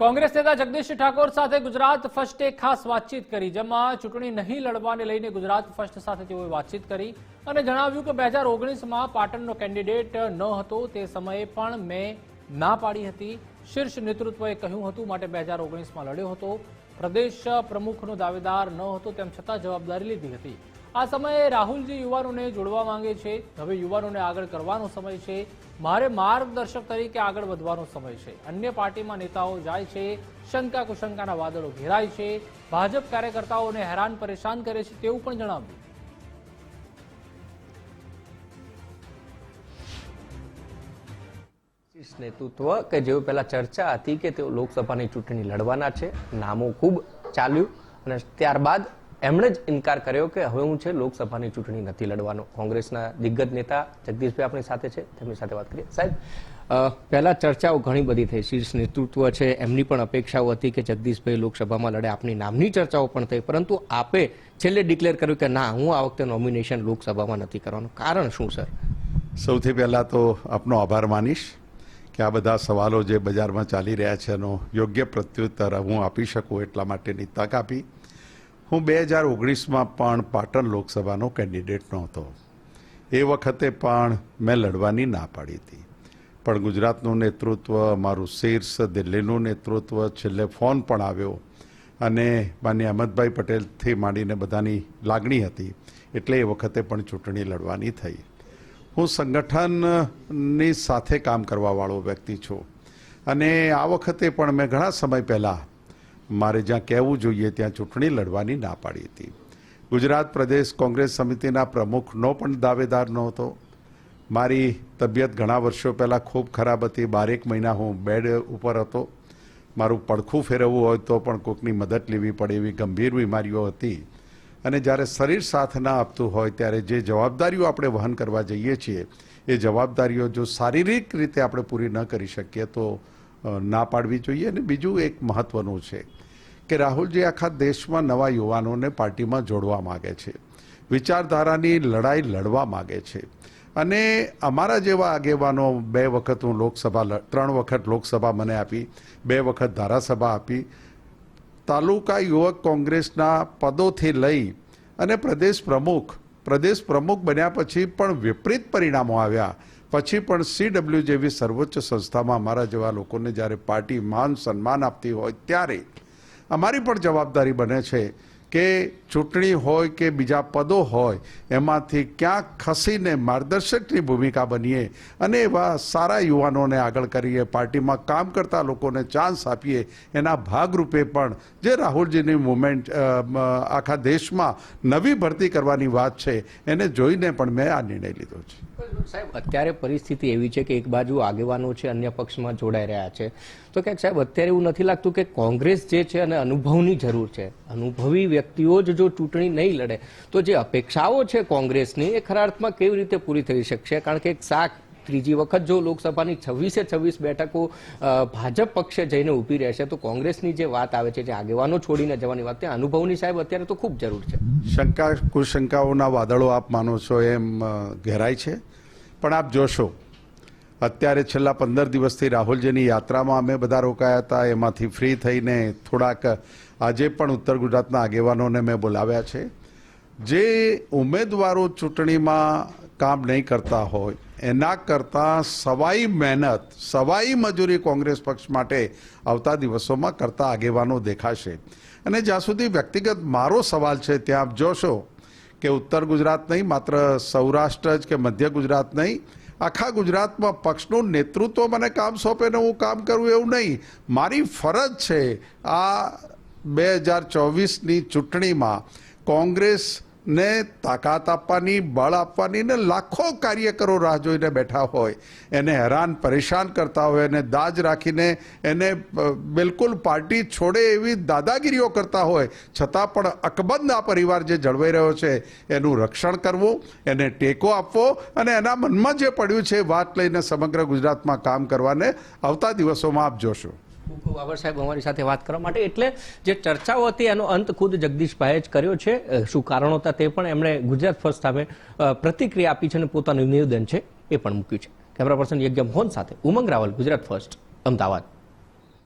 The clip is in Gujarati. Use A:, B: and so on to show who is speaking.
A: કોંગ્રેસ નેતા જગદીશ ઠાકોર સાથે ગુજરાત ફર્સ્ટે ખાસ વાતચીત કરી, જેમાં ચૂંટણી નહીં લડવાને લઈને ગુજરાત ફર્સ્ટ સાથે તેઓએ વાતચીત કરી અને જણાવ્યું કે બે હજાર ઓગણીસમાં પાટણનો કેન્ડિડેટ ન હતો તે સમયે પણ મેં ના પાડી હતી. શીર્ષ નેતૃત્વએ કહ્યું હતું માટે બે હજાર ઓગણીસમાં લડ્યો હતો. પ્રદેશ પ્રમુખનો દાવેદાર ન હતો તેમ છતાં જવાબદારી લીધી હતી. આ સમયે રાહુલજી યુવાનોને જોડવા માંગે છે. હવે યુવાનોને આગળ કરવાનો સમય છે. મારે માર્ગદર્શક તરીકે આગળ વધવાનો સમય છે. અન્ય પાર્ટીમાં નેતાઓ જાય છે. શંકા કુશંકાના વાદળો ઘેરાય છે. ભાજપ કાર્યકર્તાઓને હેરાન પરેશાન કરે છે તેવું પણ જણાવ્યું.
B: નેતૃત્વ કે જેઓ પહેલા ચર્ચા હતી કે તેઓ લોકસભાની ચૂંટણી લડવાના છે. નામો ખૂબ ચાલ્યું અને ત્યારબાદ એમણે જ ઇનકાર કર્યો કે હવે હું છે લોકસભાની ચૂંટણી નથી લડવાનો. કોંગ્રેસના દિગ્ગજ નેતા જગદીશભાઈ આપણી સાથે છે, તેમની સાથે વાત કરીએ. સાહેબ પહેલા ચર્ચાઓ ઘણી બધી થઈ. શીર્ષ નેતૃત્વ છે, એમની પણ અપેક્ષાઓ હતી કે જગદીશભાઈ લોકસભામાં લડે. આપની નામની ચર્ચાઓ પણ થઈ, પરંતુ આપે છેલ્લે ડિક્લેર કર્યું કે ના, હું આ વખતે નોમિનેશન લોકસભામાં નથી કરવાનું. કારણ શું, સર?
C: સૌથી પહેલાં તો આપનો આભાર માનીશ કે આ બધા સવાલો જે બજારમાં ચાલી રહ્યા છે એનો યોગ્ય પ્રત્યુત્તર હું આપી શકું એટલા માટેની તક આપી. હું બે હજાર ઓગણીસમાં પણ પાટણ લોકસભાનો કેન્ડિડેટ નહોતો. એ વખતે પણ મેં લડવાની ના પાડી હતી. પણ ગુજરાતનું નેતૃત્વ, મારું શીર્ષ, દિલ્હીનું નેતૃત્વ, છેલ્લે ફોન પણ આવ્યો. અને માન્ય અહમદભાઈ પટેલથી માંડીને બધાની લાગણી હતી. એટલે એ વખતે પણ ચૂંટણી લડવાની થઈ. હું સંગઠનની સાથે કામ કરવાવાળો વ્યક્તિ છું. અને આ વખતે પણ મેં ઘણા સમય પહેલાં મારે જ્યાં કહેવું જોઈએ ત્યાં ચૂંટણી લડવાની ના પાડી હતી. ગુજરાત પ્રદેશ કોંગ્રેસ સમિતિના પ્રમુખનો પણ દાવેદાર નહોતો. મારી તબિયત ઘણા વર્ષો પહેલાં ખૂબ ખરાબ હતી. બારેક મહિના હું બેડ ઉપર હતો. મારું પડખું ફેરવવું હોય તો પણ કોઈકની મદદ લેવી પડે એવી ગંભીર બીમારીઓ હતી. અને જ્યારે શરીર સાથ ના આપતું હોય ત્યારે જે જવાબદારીઓ આપણે વહન કરવા જઈએ છીએ, એ જવાબદારીઓ જો શારીરિક રીતે આપણે પૂરી ન કરી શકીએ તો ના પાડવી જોઈએ અને બીજું એક મહત્વનું છે કે રાહુલજી આખા દેશમાં નવા યુવાનોને પાર્ટીમાં જોડવા માગે છે. વિચારધારાની લડાઈ લડવા માગે છે. અને અમારા જેવા આગેવાનો બે વખત હું લોકસભા ત્રણ વખત લોકસભા મને આપી, બે વખત ધારાસભા આપી. તાલુકા યુવક કોંગ્રેસના પદોથી લઈ અને પ્રદેશ પ્રમુખ પ્રદેશ પ્રમુખ બન્યા પછી પણ વિપરીત પરિણામો આવ્યા. પછી પણ સીડબ્લ્યુ જેવી સર્વોચ્ચ સંસ્થામાં અમારા જેવા લોકોને જ્યારે પાર્ટી માન સન્માન આપતી હોય ત્યારે અમારી પણ જવાબદારી બને છે. કે ચૂંટણી હોય કે બીજા પદો હોય, એમાંથી ક્યાંક ખસીને માર્ગદર્શકની ભૂમિકા બનીએ અને એવા સારા યુવાનોને આગળ કરીએ, પાર્ટીમાં કામ કરતા લોકોને ચાન્સ આપીએ, એના ભાગરૂપે પણ જે રાહુલજીની મુવમેન્ટ આખા દેશમાં નવી ભરતી કરવાની વાત છે, એને જોઈને પણ મેં આ નિર્ણય લીધો છે.
B: સાહેબ, અત્યારે પરિસ્થિતિ એવી છે કે એક બાજુ આગેવાનો છે, અન્ય પક્ષમાં જોડાઈ રહ્યા છે. તો ક્યાંક સાહેબ, અત્યારે એવું નથી લાગતું કે કોંગ્રેસ જે છે અને અનુભવની જરૂર છે. અનુભવી વ્યક્તિઓ જ જો ચૂંટણી નહીં લડે, તો જે અપેક્ષાઓ છે કોંગ્રેસની એ ખરા અર્થમાં કેવી રીતે પૂરી થઈ શકશે? કારણ કે એક શાક ત્રીજી વખત જો લોકસભાની છવ્વીસે છવ્વીસ બેઠકો ભાજપ પક્ષે જઈને ઊભી રહેશે, તો કોંગ્રેસની જે વાત આવે છે, જે આગેવાનો છોડીને જવાની વાત ત્યાં અનુભવની સાહેબ અત્યારે તો ખૂબ જરૂર છે.
C: શંકા કુશંકાઓના વાદળો આપ માનો છો એમ ઘેરાય છે. પણ આપ જોશો, અત્યારે છેલ્લા પંદર દિવસથી રાહુલજીની યાત્રામાં અમે બધા રોકાયા હતા, એમાંથી ફ્રી થઈને થોડાક, આજે પણ ઉત્તર ગુજરાતના આગેવાનોને મેં બોલાવ્યા છે. જે ઉમેદવારો ચૂંટણીમાં કામ નહીં કરતા હોય. એના કરતાં સવાઈ મહેનત, સવાઈ મજૂરી કોંગ્રેસ પક્ષ માટે આવતા દિવસોમાં કરતા આગેવાનો દેખાશે. અને જ્યાં સુધી વ્યક્તિગત મારો સવાલ છે, ત્યાં આપ જોશો કે ઉત્તર ગુજરાત નહીં, માત્ર સૌરાષ્ટ્ર જ કે મધ્ય ગુજરાત નહીં, આખા ગુજરાતમાં પક્ષનું નેતૃત્વ મને કામ સોંપે ને હું કામ કરું એવું નહીં. મારી ફરજ છે, આ બે હજાર ચોવીસની ચૂંટણીમાં કોંગ્રેસને તાકાત આપવાની, બળ આપવાની ને લાખો કાર્યકરો રાહ જોઈને બેઠા હોય. એને હેરાન, પરેશાન કરતા હોય એને દાજ રાખીને એને બિલકુલ પાર્ટી છોડે એવી દાદાગીરીઓ કરતા હોય. છતાં પણ અકબંધ આ પરિવાર જે જળવાઈ રહ્યો છે, એનું રક્ષણ કરવું, એને ટેકો આપવો અને એના મનમાં જે પડ્યું છે વાત લઈને સમગ્ર ગુજરાતમાં કામ કરવાને આવતા દિવસોમાં આપ જોશો.
B: ખૂબ ખૂબ આભાર સાહેબ અમારી સાથે વાત કરવા માટે. એટલે જે ચર્ચાઓ હતી એનો અંત ખુદ જગદીશભાઈએ જ કર્યો છે. શું કારણો હતા તે પણ એમણે ગુજરાત ફર્સ્ટ સામે પ્રતિક્રિયા આપી છે અને પોતાનું નિવેદન છે એ પણ મૂક્યું છે. કેમેરા પર્સન યજ્ઞ મોહન સાથે ઉમંગ રાવલ, ગુજરાત ફર્સ્ટ, અમદાવાદ.